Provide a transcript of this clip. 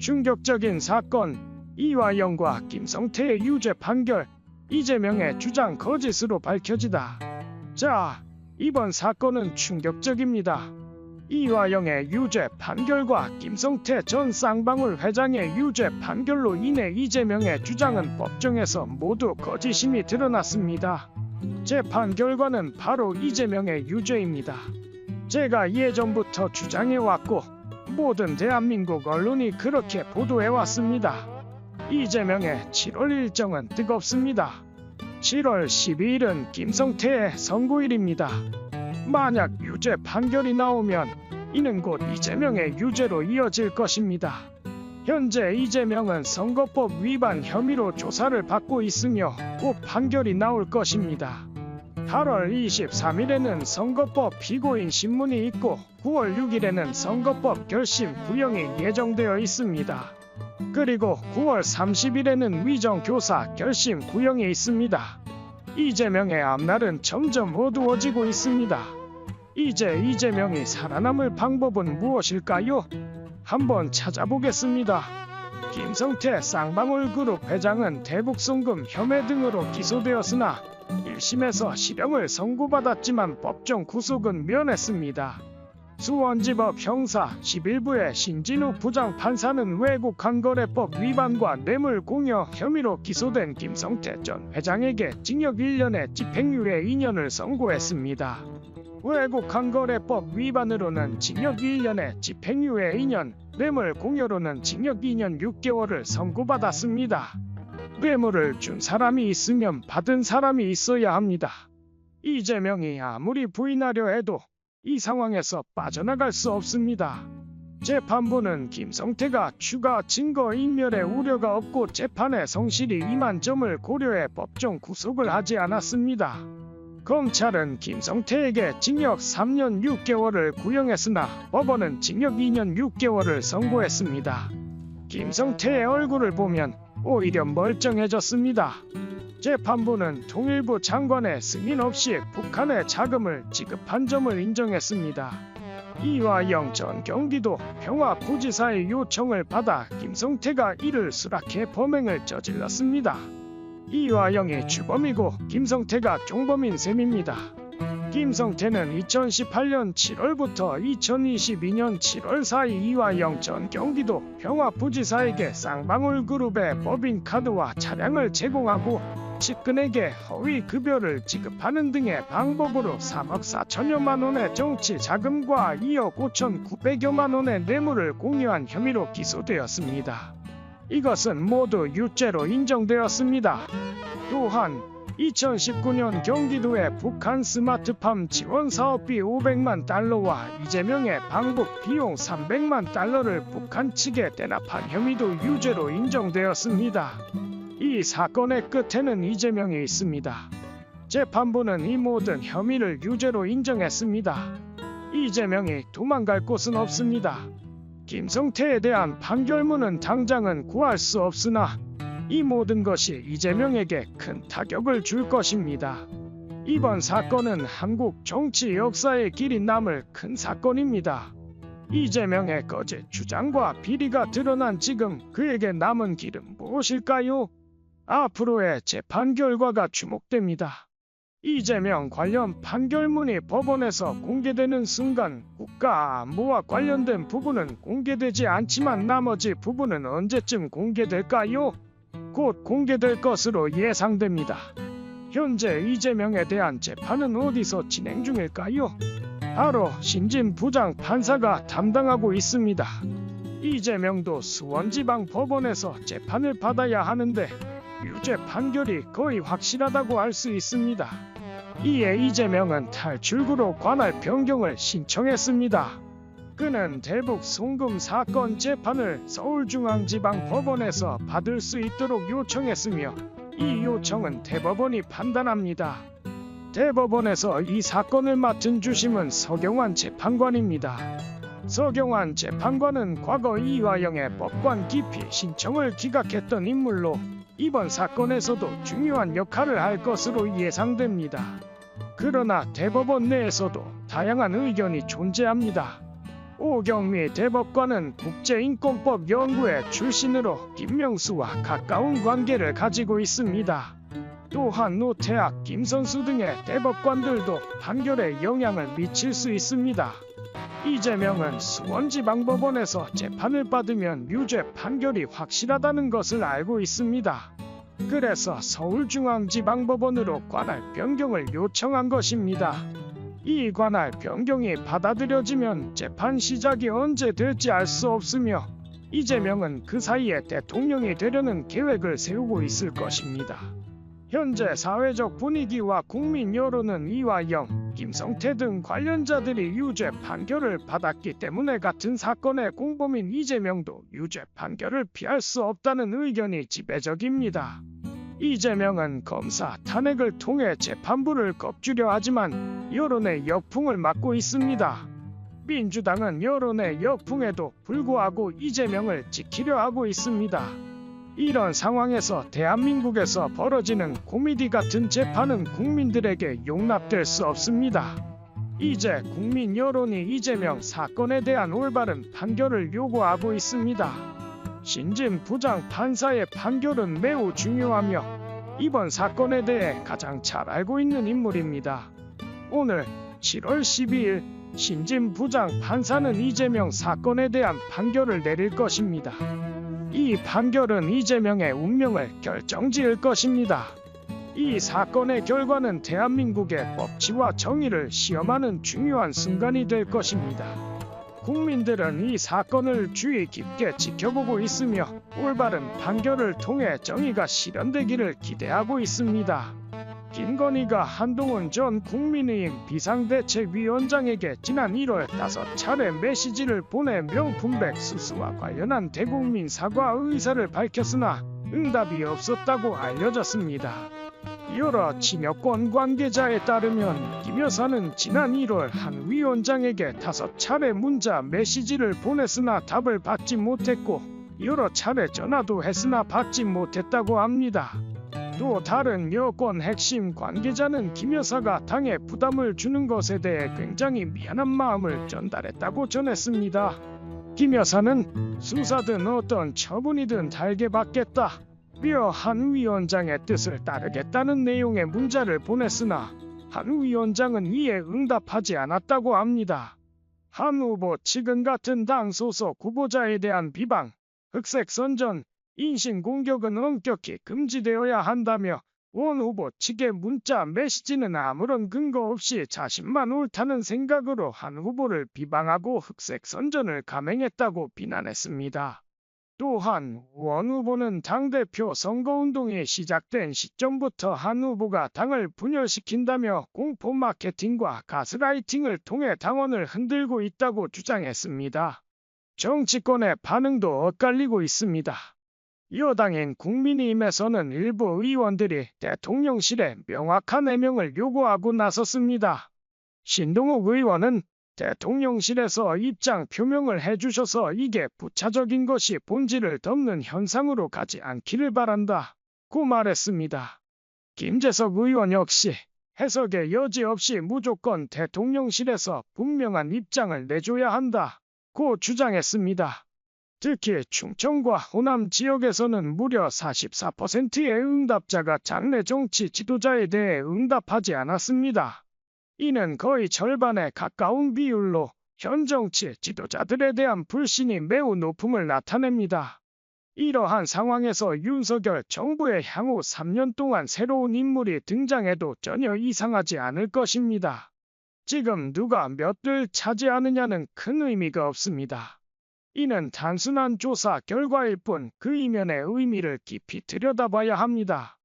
충격적인 사건 이화영과 김성태의 유죄 판결 이재명의 주장 거짓으로 밝혀지다. 자, 이번 사건은 충격적입니다. 이화영의 유죄 판결과 김성태 전 쌍방울 회장의 유죄 판결로 인해 이재명의 주장은 법정에서 모두 거짓임이 드러났습니다. 재판 결과는 바로 이재명의 유죄입니다. 제가 예전부터 주장해왔고 모든 대한민국 언론이 그렇게 보도해왔습니다. 이재명의 7월 일정은 뜨겁습니다. 7월 12일은 김성태의 선고일입니다. 만약 유죄 판결이 나오면 이는 곧 이재명의 유죄로 이어질 것입니다. 현재 이재명은 선거법 위반 혐의로 조사를 받고 있으며 곧 판결이 나올 것입니다. 8월 23일에는 선거법 피고인 신문이 있고 9월 6일에는 선거법 결심 구형이 예정되어 있습니다. 그리고 9월 30일에는 위정 교사 결심 구형이 있습니다. 이재명의 앞날은 점점 어두워지고 있습니다. 이제 이재명이 살아남을 방법은 무엇일까요? 한번 찾아보겠습니다. 김성태 쌍방울 그룹 회장은 대북송금 혐의 등으로 기소되었으나 1심에서 실형을 선고받았지만 법정 구속은 면했습니다. 수원지법 형사 11부의 신진우 부장판사는 외국환거래법 위반과 뇌물공여 혐의로 기소된 김성태 전 회장에게 징역 1년의 집행유예 2년을 선고했습니다. 외국환거래법 위반으로는 징역 1년에 집행유예 2년, 뇌물 공여로는 징역 2년 6개월을 선고받았습니다. 뇌물을 준 사람이 있으면 받은 사람이 있어야 합니다. 이재명이 아무리 부인하려 해도 이 상황에서 빠져나갈 수 없습니다. 재판부는 김성태가 추가 증거 인멸의 우려가 없고 재판에 성실히 임한 점을 고려해 법정 구속을 하지 않았습니다. 검찰은 김성태에게 징역 3년 6개월을 구형했으나 법원은 징역 2년 6개월을 선고했습니다. 김성태의 얼굴을 보면 오히려 멀쩡해졌습니다. 재판부는 통일부 장관의 승인 없이 북한에 자금을 지급한 점을 인정했습니다. 이화영 전 경기도 평화부지사의 요청을 받아 김성태가 이를 수락해 범행을 저질렀습니다. 이화영이 주범이고 김성태가 종범인 셈입니다. 김성태는 2018년 7월부터 2022년 7월 사이 이화영 전 경기도 평화부지사에게 쌍방울 그룹의 법인카드와 차량을 제공하고 측근에게 허위 급여를 지급하는 등의 방법으로 3억 4천여만 원의 정치 자금과 2억 5천 9백여만 원의 뇌물을 공유한 혐의로 기소되었습니다. 이것은 모두 유죄로 인정되었습니다. 또한 2019년 경기도의 북한 스마트팜 지원 사업비 500만 달러와 이재명의 방북 비용 300만 달러를 북한 측에 대납한 혐의도 유죄로 인정되었습니다. 이 사건의 끝에는 이재명이 있습니다. 재판부는 이 모든 혐의를 유죄로 인정했습니다. 이재명이 도망갈 곳은 없습니다. 김성태에 대한 판결문은 당장은 구할 수 없으나 이 모든 것이 이재명에게 큰 타격을 줄 것입니다. 이번 사건은 한국 정치 역사에 길이 남을 큰 사건입니다. 이재명의 거짓 주장과 비리가 드러난 지금 그에게 남은 길은 무엇일까요? 앞으로의 재판 결과가 주목됩니다. 이재명 관련 판결문이 법원에서 공개되는 순간 국가 안보와 관련된 부분은 공개되지 않지만 나머지 부분은 언제쯤 공개될까요? 곧 공개될 것으로 예상됩니다. 현재 이재명에 대한 재판은 어디서 진행 중일까요? 바로 신진 부장 판사가 담당하고 있습니다. 이재명도 수원지방 법원에서 재판을 받아야 하는데 유죄 판결이 거의 확실하다고 할 수 있습니다. 이에 이재명은 탈출구로 관할 변경을 신청했습니다. 그는 대북 송금 사건 재판을 서울중앙지방법원에서 받을 수 있도록 요청했으며 이 요청은 대법원이 판단합니다. 대법원에서 이 사건을 맡은 주심은 서경환 재판관입니다. 서경환 재판관은 과거 이화영의 법관 기피 신청을 기각했던 인물로 이번 사건에서도 중요한 역할을 할 것으로 예상됩니다. 그러나 대법원 내에서도 다양한 의견이 존재합니다. 오경미 대법관은 국제인권법 연구회 출신으로 김명수와 가까운 관계를 가지고 있습니다. 또한 노태악, 김선수 등의 대법관들도 판결에 영향을 미칠 수 있습니다. 이재명은 수원지방법원에서 재판을 받으면 유죄 판결이 확실하다는 것을 알고 있습니다. 그래서 서울중앙지방법원으로 관할 변경을 요청한 것입니다. 이 관할 변경이 받아들여지면 재판 시작이 언제 될지 알 수 없으며 이재명은 그 사이에 대통령이 되려는 계획을 세우고 있을 것입니다. 현재 사회적 분위기와 국민 여론은 이화영, 김성태 등 관련자들이 유죄 판결을 받았기 때문에 같은 사건의 공범인 이재명도 유죄 판결을 피할 수 없다는 의견이 지배적입니다. 이재명은 검사 탄핵을 통해 재판부를 겁주려 하지만 여론의 역풍을 맞고 있습니다. 민주당은 여론의 역풍에도 불구하고 이재명을 지키려 하고 있습니다. 이런 상황에서 대한민국에서 벌어지는 코미디 같은 재판은 국민들에게 용납될 수 없습니다. 이제 국민 여론이 이재명 사건에 대한 올바른 판결을 요구하고 있습니다. 신진 부장 판사의 판결은 매우 중요하며 이번 사건에 대해 가장 잘 알고 있는 인물입니다. 오늘 7월 12일 신진 부장 판사는 이재명 사건에 대한 판결을 내릴 것입니다. 이 판결은 이재명의 운명을 결정지을 것입니다. 이 사건의 결과는 대한민국의 법치와 정의를 시험하는 중요한 순간이 될 것입니다. 국민들은 이 사건을 주의 깊게 지켜보고 있으며 올바른 판결을 통해 정의가 실현되기를 기대하고 있습니다. 김건희가 한동훈 전 국민의힘 비상대책위원장에게 지난 1월 5차례 메시지를 보내 명품백 수수와 관련한 대국민 사과 의사를 밝혔으나 응답이 없었다고 알려졌습니다. 여러 친여권 관계자에 따르면 김 여사는 지난 1월 한 위원장에게 다섯 차례 문자 메시지를 보냈으나 답을 받지 못했고 여러 차례 전화도 했으나 받지 못했다고 합니다. 또 다른 여권 핵심 관계자는 김 여사가 당에 부담을 주는 것에 대해 굉장히 미안한 마음을 전달했다고 전했습니다. 김 여사는 수사든 어떤 처분이든 달게 받겠다. 며 한 위원장의 뜻을 따르겠다는 내용의 문자를 보냈으나 한 위원장은 이에 응답하지 않았다고 합니다. 한 후보 측은 같은 당 소속 후보자에 대한 비방, 흑색 선전, 인신 공격은 엄격히 금지되어야 한다며 원 후보 측의 문자 메시지는 아무런 근거 없이 자신만 옳다는 생각으로 한 후보를 비방하고 흑색 선전을 감행했다고 비난했습니다. 또한 원 후보는 당대표 선거운동이 시작된 시점부터 한 후보가 당을 분열시킨다며 공포 마케팅과 가스라이팅을 통해 당원을 흔들고 있다고 주장했습니다. 정치권의 반응도 엇갈리고 있습니다. 여당인 국민의힘에서는 일부 의원들이 대통령실에 명확한 해명을 요구하고 나섰습니다. 신동욱 의원은 대통령실에서 입장 표명을 해주셔서 이게 부차적인 것이 본질을 덮는 현상으로 가지 않기를 바란다. 고 말했습니다. 김재석 의원 역시 해석의 여지 없이 무조건 대통령실에서 분명한 입장을 내줘야 한다. 고 주장했습니다. 특히 충청과 호남 지역에서는 무려 44%의 응답자가 장래 정치 지도자에 대해 응답하지 않았습니다. 이는 거의 절반에 가까운 비율로 현 정치 지도자들에 대한 불신이 매우 높음을 나타냅니다. 이러한 상황에서 윤석열 정부의 향후 3년 동안 새로운 인물이 등장해도 전혀 이상하지 않을 것입니다. 지금 누가 몇을 차지하느냐는 큰 의미가 없습니다. 이는 단순한 조사 결과일 뿐 그 이면의 의미를 깊이 들여다봐야 합니다.